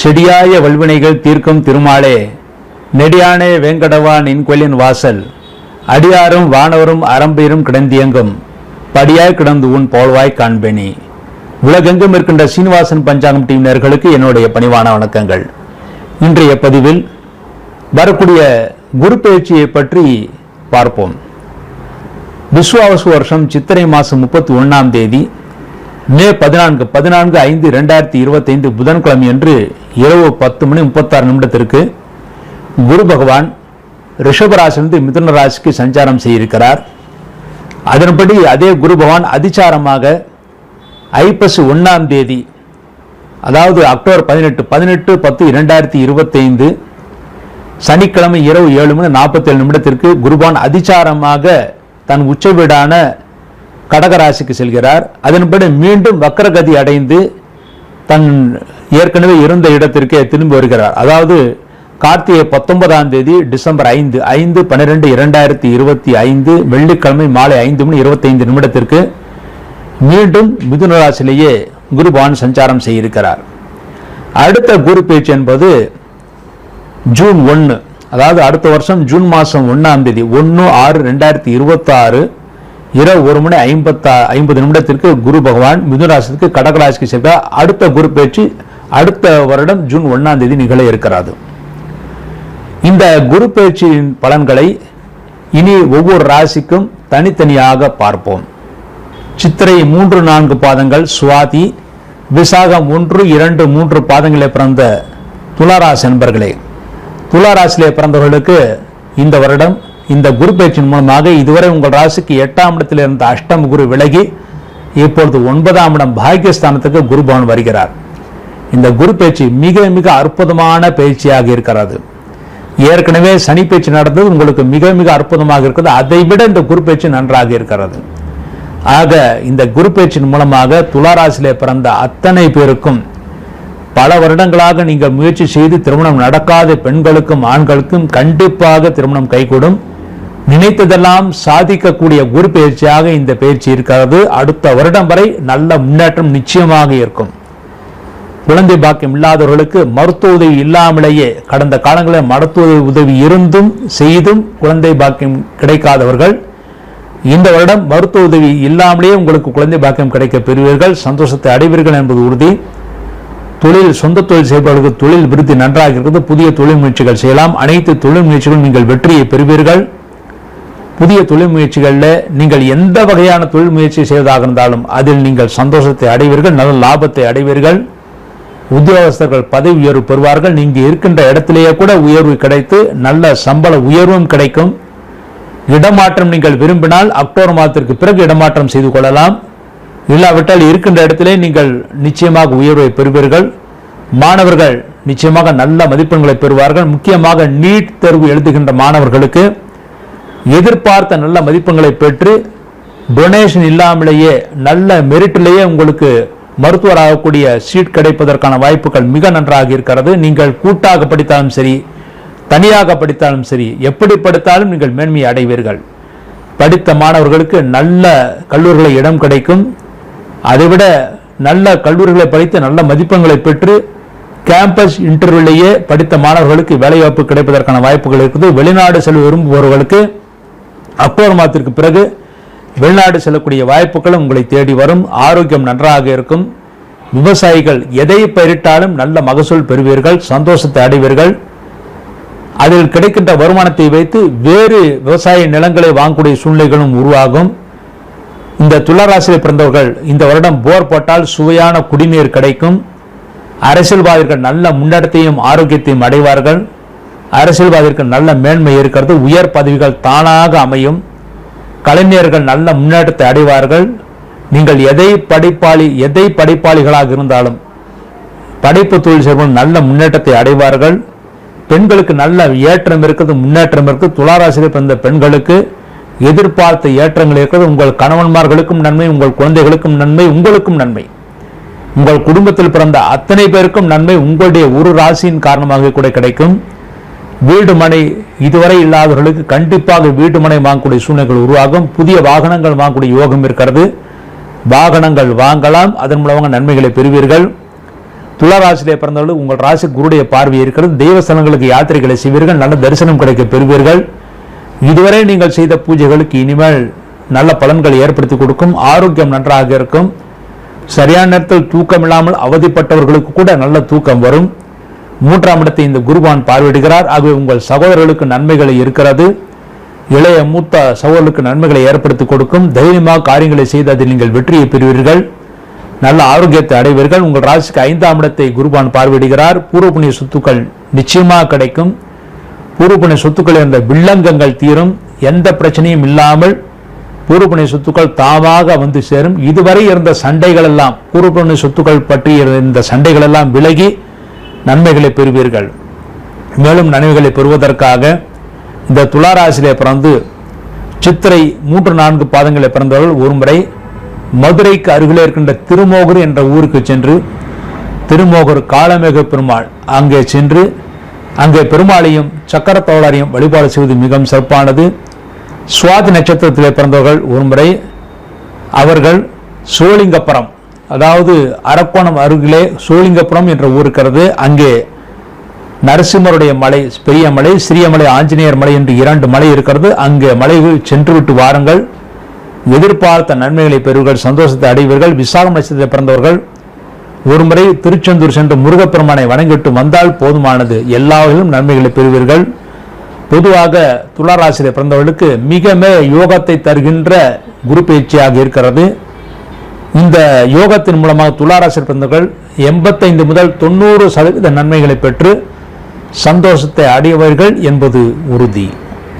செடியாய வல்வினைகள் தீர்க்கும் திருமாலே நெடியானே வேங்கடவான் இன்கொலின் வாசல் அடியாரும் வானவரும் அரம்பீரும் கிடந்தியங்கும் படியாய் கிடந்து உன் போல்வாய் காண்பேனி. உலகெங்கும் இருக்கின்ற சீனிவாசன் பஞ்சாங்கம் டீம் நேர்களுக்கு என்னுடைய பணிவான வணக்கங்கள். இன்றைய பதிவில் வரக்கூடிய குரு பயிற்சியை பற்றி பார்ப்போம். விஸ்வாவசு வருஷம் சித்திரை மாதம் முப்பத்தி ஒன்றாம் தேதி மே பதினான்கு பதினான்கு ஐந்து ரெண்டாயிரத்தி இருபத்தைந்து புதன்கிழமை அன்று இரவு பத்து மணி முப்பத்தாறு நிமிடத்திற்கு குரு பகவான் ரிஷபராசிலிருந்து மிதுன ராசிக்கு சஞ்சாரம் செய்திருக்கிறார். அதன்படி அதே குரு பகவான் அதிசாரமாக ஐப்பசி ஒன்றாம் தேதி அதாவது அக்டோபர் பதினெட்டு பதினெட்டு பத்து இரண்டாயிரத்தி இருபத்தைந்து சனிக்கிழமை இரவு ஏழு மணி நாற்பத்தேழு நிமிடத்திற்கு குருபான் அதிசாரமாக தன் உச்ச வீடான கடகராசிக்கு செல்கிறார். அதன்படி மீண்டும் வக்கரகதி அடைந்து தன் ஏற்கனவே இருந்த இடத்திற்கே திரும்பி வருகிறார். அதாவது கார்த்திகை பத்தொன்பதாம் தேதி டிசம்பர் ஐந்து ஐந்து பன்னிரெண்டு இரண்டாயிரத்தி இருபத்தி ஐந்து வெள்ளிக்கிழமை மாலை ஐந்து மணி இருபத்தைந்து நிமிடத்திற்கு மீண்டும் மிதுன ராசியிலேயே குருபான் சஞ்சாரம் செய்திருக்கிறார். அடுத்த குரு பேச்சு என்பது ஜூன் ஒன்று அதாவது அடுத்த வருஷம் ஜூன் மாதம் ஒன்றாம் தேதி ஒன்று ஆறு ரெண்டாயிரத்தி இருபத்தாறு இரவு ஒரு மணி ஐம்பத்தா ஐம்பது நிமிடத்திற்கு குரு பகவான் மிதுனராசிக்கு கடகராசிக்கு செல்கிறார் அடுத்த குரு பேச்சு அடுத்த வருடம் ஜூன் ஒன்றாம் தேதி நிகழ இருக்கிறது. இந்த குரு பேச்சின் பலன்களை இனி ஒவ்வொரு ராசிக்கும் தனித்தனியாக பார்ப்போம். சித்திரை மூன்று நான்கு பாதங்கள் சுவாதி விசாகம் ஒன்று இரண்டு மூன்று பாதங்களை பிறந்த துளாராசி நண்பர்களே துளாராசியிலே பிறந்தவர்களுக்கு இந்த வருடம் இந்த குரு பயிற்சியின் மூலமாக இதுவரை உங்கள் ராசிக்கு எட்டாம் இடத்தில் இருந்த அஷ்டம குரு விலகி இப்பொழுது ஒன்பதாம் இடம் பாக்கியஸ்தானத்துக்கு குருபவன் வருகிறார். இந்த குரு பயிற்சி மிக மிக அற்புதமான பயிற்சியாக இருக்கிறது. ஏற்கனவே சனி பயிற்சி நடந்தது உங்களுக்கு மிக மிக அற்புதமாக இருக்கிறது. அதை விட இந்த குரு பயிற்சி நன்றாக இருக்கிறது. ஆக இந்த குரு பயிற்சியின் மூலமாக துளாராசிலே பிறந்த அத்தனை பேருக்கும் பல வருடங்களாக நீங்கள் முயற்சி செய்து திருமணம் நடக்காத பெண்களுக்கும் ஆண்களுக்கும் கண்டிப்பாக திருமணம் கைகூடும். நினைத்ததெல்லாம் சாதிக்கக்கூடிய குரு பயிற்சியாக இந்த பயிற்சி இருக்கிறது. அடுத்த வருடம் வரை நல்ல முன்னேற்றம் நிச்சயமாக இருக்கும். குழந்தை பாக்கியம் இல்லாதவர்களுக்கு மருத்துவ உதவி இல்லாமலேயே கடந்த காலங்களில் மருத்துவ உதவி இருந்தும் செய்தும் குழந்தை பாக்கியம் கிடைக்காதவர்கள் இந்த வருடம் மருத்துவ உதவி இல்லாமலேயே உங்களுக்கு குழந்தை பாக்கியம் கிடைக்க பெறுவீர்கள். சந்தோஷத்தை அடைவீர்கள் என்பது உறுதி. தொழில் சொந்த தொழில் செய்பவர்களுக்கு தொழில் விருத்தி நன்றாக இருக்கிறது. புதிய தொழில் முயற்சிகள் செய்யலாம். அனைத்து தொழில் முயற்சிகளும் நீங்கள் வெற்றியை பெறுவீர்கள். புதிய தொழில் முயற்சிகளில் நீங்கள் எந்த வகையான தொழில் முயற்சி செய்வதாக இருந்தாலும் அதில் நீங்கள் சந்தோஷத்தை அடைவீர்கள் நல்ல லாபத்தை அடைவீர்கள். உத்தியோகஸ்தர்கள் பதவி உயர்வு பெறுவார்கள். நீங்கள் இருக்கின்ற இடத்திலேயே கூட உயர்வு கிடைத்து நல்ல சம்பள உயர்வும் கிடைக்கும். இடமாற்றம் நீங்கள் விரும்பினால் அக்டோபர் மாதத்திற்கு பிறகு இடமாற்றம் செய்து கொள்ளலாம். இல்லாவிட்டால் இருக்கின்ற இடத்திலே நீங்கள் நிச்சயமாக உயர்வை பெறுவீர்கள். மாணவர்கள் நிச்சயமாக நல்ல மதிப்பெண்களை பெறுவார்கள். முக்கியமாக நீட் தேர்வு எழுதுகின்ற மாணவர்களுக்கு எதிர்பார்த்த நல்ல மதிப்பெண்களை பெற்று டொனேஷன் இல்லாமலேயே நல்ல மெரிட்டிலேயே உங்களுக்கு மருத்துவர் ஆகக்கூடிய சீட் கிடைப்பதற்கான வாய்ப்புகள் மிக நன்றாக இருக்கிறது. நீங்கள் கூட்டாக படித்தாலும் சரி தனியாக படித்தாலும் சரி எப்படி படித்தாலும் நீங்கள் மேன்மையை அடைவீர்கள். படித்த மாணவர்களுக்கு நல்ல கல்லூரிகளை இடம் கிடைக்கும். அதைவிட நல்ல கல்லூரிகளை படித்து நல்ல மதிப்பெண்களை பெற்று கேம்பஸ் இன்டர்வியூலேயே படித்த மாணவர்களுக்கு வேலைவாய்ப்பு கிடைப்பதற்கான வாய்ப்புகள் இருக்குது. வெளிநாடு செல்ல விரும்புபவர்களுக்கு அக்டோபர் மாதத்திற்கு பிறகு வெளிநாடு செல்லக்கூடிய வாய்ப்புகளும் உங்களை தேடி வரும். ஆரோக்கியம் நன்றாக இருக்கும். விவசாயிகள் எதை பயிரிட்டாலும் நல்ல மகசூல் பெறுவீர்கள். சந்தோஷத்தை அடைவீர்கள். அதில் கிடைக்கின்ற வருமானத்தை வைத்து வேறு விவசாய நிலங்களை வாங்கக்கூடிய சூழ்நிலைகளும் உருவாகும். இந்த துளராசியில் பிறந்தவர்கள் இந்த வருடம் போர் போட்டால் சுவையான குடிநீர் கிடைக்கும். அரசியல்வாதிகள் நல்ல முன்னேற்றத்தையும் ஆரோக்கியத்தையும் அடைவார்கள். அரசியல்வாதிற்கு நல்ல மேன்மை இருக்கிறது. உயர் பதவிகள் தானாக அமையும். கலைஞர்கள் நல்ல முன்னேற்றத்தை அடைவார்கள். நீங்கள் எதை படிப்பாளி எதை படிப்பாளிகளாக இருந்தாலும் படைப்பு தொழில் செய்வோம் நல்ல முன்னேற்றத்தை அடைவார்கள். பெண்களுக்கு நல்ல ஏற்றம் இருக்குது முன்னேற்றம் இருக்குது. துளாராசிரியர் பிறந்த பெண்களுக்கு எதிர்பார்த்த ஏற்றங்கள் இருக்கிறது. உங்கள் கணவன்மார்களுக்கும் நன்மை உங்கள் குழந்தைகளுக்கும் நன்மை உங்களுக்கும் நன்மை. உங்கள் குடும்பத்தில் பிறந்த அத்தனை பேருக்கும் நன்மை உங்களுடைய ஒரு ராசியின் காரணமாக கூட கிடைக்கும். வீடு மனை இதுவரை இல்லாதவர்களுக்கு கண்டிப்பாக வீடு மனை வாங்கக்கூடிய சூழ்நிலைகள் உருவாகும். புதிய வாகனங்கள் வாங்கக்கூடிய யோகம் இருக்கிறது. வாகனங்கள் வாங்கலாம். அதன் மூலமாக நன்மைகளை பெறுவீர்கள். துளராசிலே பிறந்தவர்கள் உங்கள் ராசி குருடைய பார்வை இருக்கிறது. தெய்வஸ்தலங்களுக்கு யாத்திரைகளை செய்வீர்கள். நல்ல தரிசனம் கிடைக்க பெறுவீர்கள். இதுவரை நீங்கள் செய்த பூஜைகளுக்கு இனிமேல் நல்ல பலன்களை ஏற்படுத்தி கொடுக்கும். ஆரோக்கியம் நன்றாக இருக்கும். சரியான நேரத்தில் தூக்கம் இல்லாமல் அவதிப்பட்டவர்களுக்கு கூட நல்ல தூக்கம் வரும். மூன்றாம் இடத்தை இந்த குருவான் பார்வையிடுகிறார். ஆகவே உங்கள் சகோதரர்களுக்கு நன்மைகள் இருக்கிறது. இளைய மூத்த சகோதரர்களுக்கு நன்மைகளை ஏற்படுத்தி கொடுக்கும். தைரியமாக காரியங்களை செய்து அதில் நீங்கள் வெற்றியை பெறுவீர்கள். நல்ல ஆரோக்கியத்தை அடைவீர்கள். உங்கள் ராசிக்கு ஐந்தாம் இடத்தை குருபான் பார்வையிடுகிறார். பூர்வபுண்ணிய சொத்துக்கள் நிச்சயமாக கிடைக்கும். பூர்வபுண்ணிய சொத்துக்கள் இருந்த வில்லங்கங்கள் தீரும். எந்த பிரச்சனையும் இல்லாமல் பூர்வபுண்ணிய சொத்துக்கள் தாமாக வந்து சேரும். இதுவரை இருந்த சண்டைகள் எல்லாம் பூர்வபுண்ணிய சொத்துக்கள் பற்றி இருந்த சண்டைகள் எல்லாம் விலகி நன்மைகளை பெறுவீர்கள். மேலும் நன்மைகளை பெறுவதற்காக இந்த துளாராசிலே பிறந்து சித்திரை மூன்று நான்கு பாதங்களை பிறந்தவர்கள் ஒருமுறை மதுரைக்கு அருகிலே இருக்கின்ற திருமோகர் என்ற ஊருக்கு சென்று திருமோகர் காலமேக பெருமாள் அங்கே சென்று அங்கே பெருமாளையும் சக்கரத்தோழரையும் வழிபாடு செய்வது மிகவும் சிறப்பானது. சுவாதி நட்சத்திரத்திலே பிறந்தவர்கள் ஒருமுறை அவர்கள் சிவலிங்கப்புறம் அதாவது அரக்கோணம் அருகிலே சோழிங்கப்புறம் என்ற ஊர் இருக்கிறது. அங்கே நரசிம்மருடைய மலை பெரிய மலை சிறிய மலை ஆஞ்சநேயர் மலை என்று இரண்டு மலை இருக்கிறது. அங்கே மலைகள் சென்றுவிட்டு வாருங்கள். எதிர்பார்த்த நன்மைகளை பெறுவீர்கள் சந்தோஷத்தை அடைவீர்கள். விசாகம் நட்சத்திரத்தில் பிறந்தவர்கள் ஒருமுறை திருச்செந்தூர் சென்று முருகப்பெருமானை வணங்கிட்டு வந்தால் போதுமானது. எல்லா வகையிலும் நன்மைகளை பெறுவீர்கள். பொதுவாக துளாராசிரியர் பிறந்தவர்களுக்கு மிக மிக யோகத்தை தருகின்ற குரு பயிற்சியாக இருக்கிறது. இந்த யோகத்தின் மூலமாக துளாராசியில் பிறந்தவர்கள் எண்பத்தைந்து முதல் தொண்ணூறு சதவீத நன்மைகளை பெற்று சந்தோஷத்தை அடையவர்கள் என்பது உறுதி.